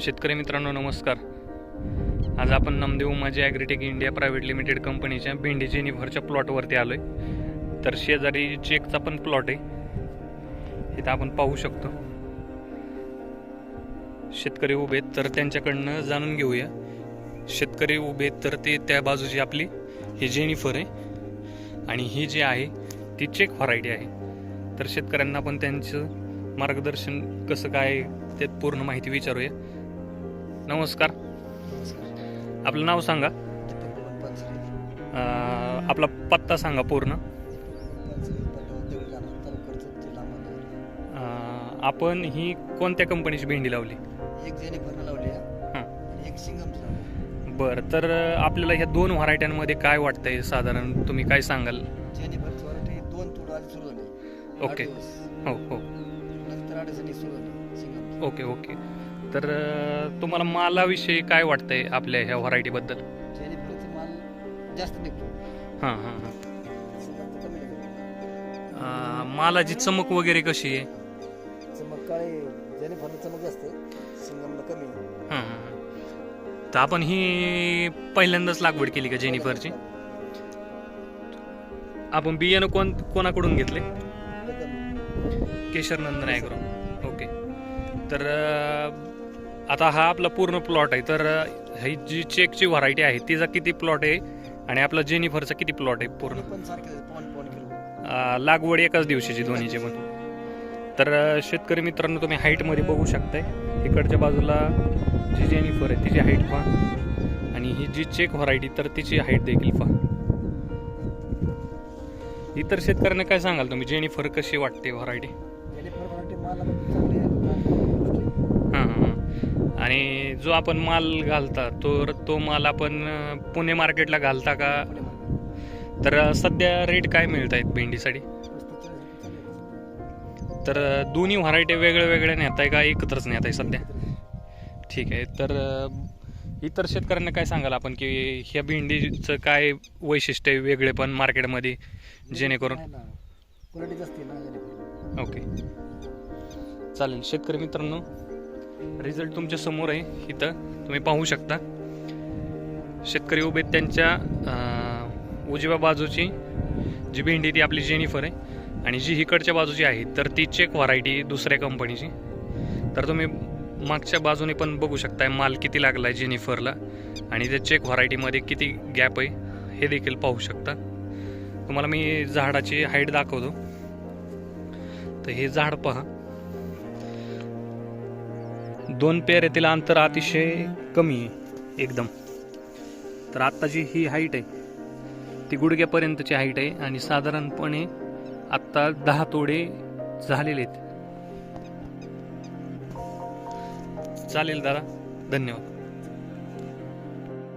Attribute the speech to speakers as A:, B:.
A: शेतकरी मित्रांनो नमस्कार. आज आपण नामदेव माझे ॲग्रिटेक इंडिया प्रायव्हेट लिमिटेड कंपनीच्या भेंडी जेनिफरच्या प्लॉटवरती आलो आहे तर शेजारी चेकचा पण प्लॉट आहे. इथं आपण पाहू शकतो. शेतकरी उभे आहेत तर त्यांच्याकडनं जाणून घेऊया. शेतकरी उभे आहेत तर ते त्या बाजूची आपली ही जेनिफर आहे. आणि ही जी आहे ती चेक व्हरायटी आहे. तर शेतकऱ्यांना पण त्यांचं मार्गदर्शन कसं काय ते पूर्ण माहिती विचारूया. नमस्कार. आपलं नाव सांगा. अं, आपला पत्ता सांगा पूर्ण. अं, आपण ही कोणत्या कंपनीची भेंडी लावली?
B: एक लावली
A: हां.
B: आणि एक सिंगम लावली
A: बरं तर अं, आपल्याला ह्या दोन व्हरायट्यांमध्ये काय वाटतंय? साधारण तुम्ही काय सांगाल?
B: दोन तोड सुरू झाली.
A: ओके.
B: दिवस.
A: हो हो.
B: नंतर अडचणी सुरू झाली. सिंगम
A: ओके ओके. तर तुम्हाला मालाविषयी काय वाटतंय आपल्या ह्या व्हरायटीबद्दल
B: जेनिफरचा माल जास्त निघतो
A: हां हां हां.
B: सिंगमचा कमी निघतो
A: अं, मालाची चमक वगैरे कशी आहे?
B: चमक काळे जेनिफरला चमक जास्त सिंगमला कमी
A: हां हां हां. तर आपण ही पहिल्यांदाच लागवड केली का जेनिफरची आपण बियाणं कोण कोणाकडून घेतले? केशर नंदन ॲग्रो. ओके तर आता हा आपला पूर्ण प्लॉट आहे. तर ही जी चेकची व्हरायटी आहे तिचा किती प्लॉट आहे आणि आपला जेनिफरचा किती प्लॉट आहे पूर्ण? लागवड एकाच दिवशीची दोन्हीची पण तर शेतकरी मित्रांनो तुम्ही हाईटमध्ये बघू शकताय. इकडच्या बाजूला जी जेनिफर आहे तिची हाईट पहा. आणि ही जी चेक व्हरायटी तर तिची हाईट देखील पहा. इतर शेतकऱ्यांना काय सांगाल तुम्ही? जेनिफर कशी वाटते व्हरायटी? आणि जो आपण माल घालता तो तो माल आपण पुणे मार्केटला घालता का. तर सध्या रेट काय मिळत आहेत भेंडीसाठी. तर दोन्ही व्हरायटी वेगळ्या वेगळ्या नेत आहे का? एकत्रच नेत आहे सध्या? ठीक आहे. तर इतर शेतकऱ्यांना काय सांगाल आपण की ह्या भेंडीचं काय वैशिष्ट्य आहे वेगळे पण मार्केटमध्ये जेणेकरून? ओके. चालेल. शेतकरी मित्रांनो रिझल्ट तुमच्यासमोर आहे. इथं तुम्ही पाहू शकता. शेतकरी उभे त्यांच्या उजव्या बाजूची जी भेंडी ती आपली जेनिफर आहे. आणि जी इकडच्या बाजूची आहे तर ती चेक व्हरायटी दुसऱ्या कंपनीची तर तुम्ही मागच्या बाजूने पण बघू शकताय माल किती लागला आहे जेनिफरला. आणि त्या चेक व्हरायटीमध्ये किती गॅप आहे हे देखील पाहू शकता. तुम्हाला मी झाडाची हाईट दाखवतो. तर हे झाड पहा. दोन पेऱ्यातील अंतर अतिशय कमी आहे एकदम. तर आत्ताची ही हाईट आहे ती गुडघ्यापर्यंतची हाईट आहे आणि साधारणपणे आत्ता दहा तोडे झालेले आहेत. चालेल दादा धन्यवाद.